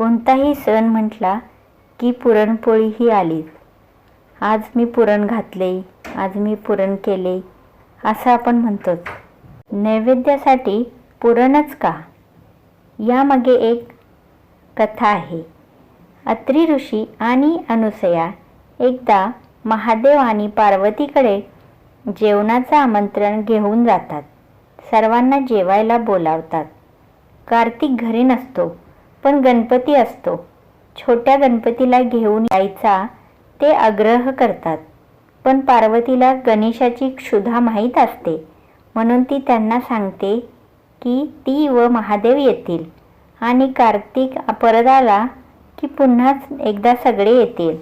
कोणताही सण म्हटला की पुरणपोळी ही आलीच. आज मी पुरण घातले आज मी पुरण केले असं आपण म्हणतोच. नैवेद्यासाठी पुरणच का? यामागे एक कथा आहे. अत्री ऋषी आणि अनुसया एकदा महादेव आणि पार्वतीकडे जेवणाचं आमंत्रण घेऊन जातात. सर्वांना जेवायला बोलावतात. कार्तिक घरी नसतो. पण गणपती असतो. छोट्या गणपतीला घेऊन यायचा ते आग्रह करतात. पण पार्वतीला गणेशाची क्षुधा माहीत असते. म्हणून ती त्यांना सांगते की ती व महादेव येतील. आणि कार्तिक परत आला की पुन्हा एकदा सगळे येतील.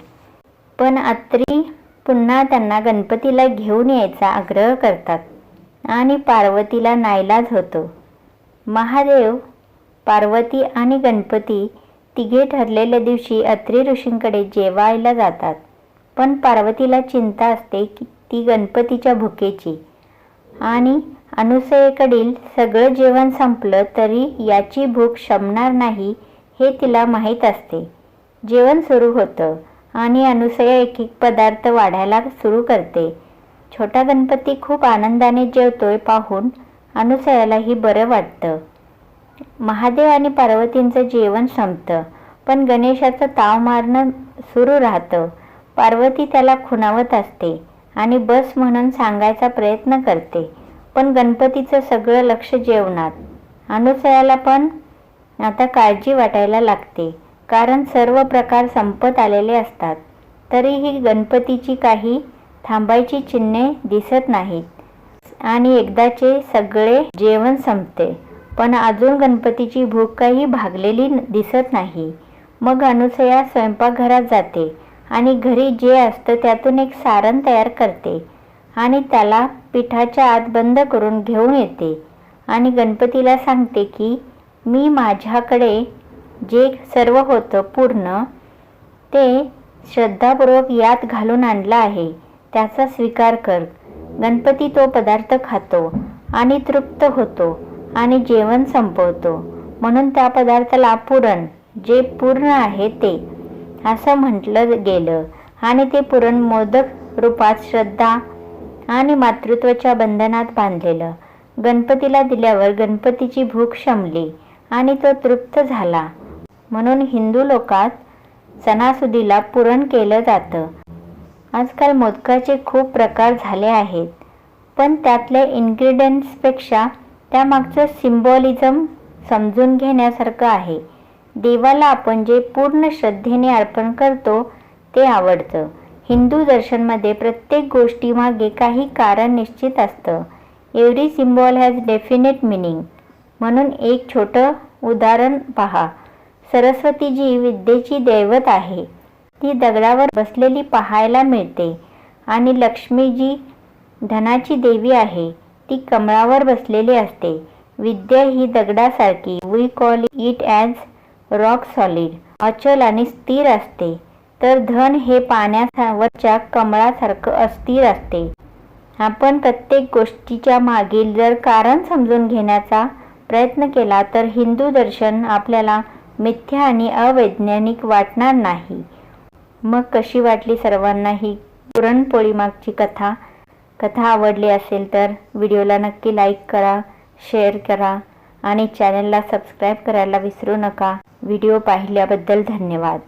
पण अत्री पुन्हा त्यांना गणपतीला घेऊन यायचा आग्रह करतात. आणि पार्वतीला नाईलाज होतो. महादेव पार्वती आणि गणपती तिघे ठरलेल्या दिवशी अत्री ऋषींकडे जेवायला जातात. पण पार्वतीला चिंता असते की ती गणपतीच्या भुकेची. आणि अनुसयेकडील सगळं जेवण संपलं तरी याची भूक शमणार नाही हे तिला माहीत असते. जेवण सुरू होतं आणि अनुसया एक एक पदार्थ वाढायला सुरू करते. छोटा गणपती खूप आनंदाने जेवतोय पाहून अनुसयालाही बरं वाटतं. महादेव आणि पार्वतींचं जेवण संपतं. पण गणेशाचं ताव मारणं सुरू राहतं. पार्वती त्याला खुणावत असते आणि बस म्हणून सांगायचा प्रयत्न करते. पण गणपतीचं सगळं लक्ष जेवणात. अनुसयाला पण आता काळजी वाटायला लागते. कारण सर्व प्रकार संपत आलेले असतात. तरीही गणपतीची काही थांबायची चिन्हे दिसत नाहीत. आणि एकदाचे सगळे जेवण संपते. पण अजून गणपतीची भूक काही भागलेली दिसत नाही. मग अनुसया स्वयंपाकघरात जाते आणि घरी जे असतं त्यातून एक सारण तयार करते आणि त्याला पिठाच्या आत बंद करून घेऊन येते आणि गणपतीला सांगते की मी माझ्याकडे जे सर्व होतं पूर्ण ते श्रद्धापूर्वक यात घालून आणलं आहे. त्याचा स्वीकार कर गणपती तो पदार्थ खातो आणि तृप्त होतो. आणि जेवण संपवतो. म्हणून त्या पदार्थाला पुरण जे पूर्ण आहे ते. असं म्हटलं गेलं आणि ते पुरण मोदक रूपात श्रद्धा आणि मातृत्वाच्या बंधनात बांधलेलं. गणपतीला दिल्यावर गणपतीची भूक शमली आणि तो तृप्त झाला. म्हणून हिंदू लोकात सणासुदीला पुरण केलं जातं. आजकाल मोदकाचे खूप प्रकार झाले आहेत. पण त्यातल्या इन्ग्रेडियंट्सपेक्षा त्यामागचं सिम्बॉलिझम समजून घेण्यासारखं आहे. देवाला आपण जे पूर्ण श्रद्धेने अर्पण करतो ते आवडतं. हिंदू दर्शनमध्ये प्रत्येक गोष्टीमागे काही कारण निश्चित असतं. Every symbol has definite meaning म्हणून एक छोटं उदाहरण पहा. सरस्वती जी विद्येची दैवत आहे. ती दगडावर बसलेली पाहायला मिळते. आणि लक्ष्मी जी धनाची देवी आहे. ती कमळावर बसलेली असते. विद्या ही दगडासारखी we call it as rock solid अचल आणि स्थिर असते. तर धन हे पाण्यावरच्या कमळासारखं अस्थिर असते. आपण प्रत्येक गोष्टीच्या मागील जर कारण समजून घेण्याचा प्रयत्न केला तर हिंदू दर्शन आपल्याला मिथ्या आणि अवैज्ञानिक वाटणार नाही. मग कशी वाटली सर्वांना ही पुरणपोळी मागची कथा? कथा आवडली असेल तर व्हिडिओला नक्की लाईक करा शेअर करा आणि चॅनलला सबस्क्राईब करायला विसरू नका. व्हिडिओ पाहिल्याबद्दल धन्यवाद.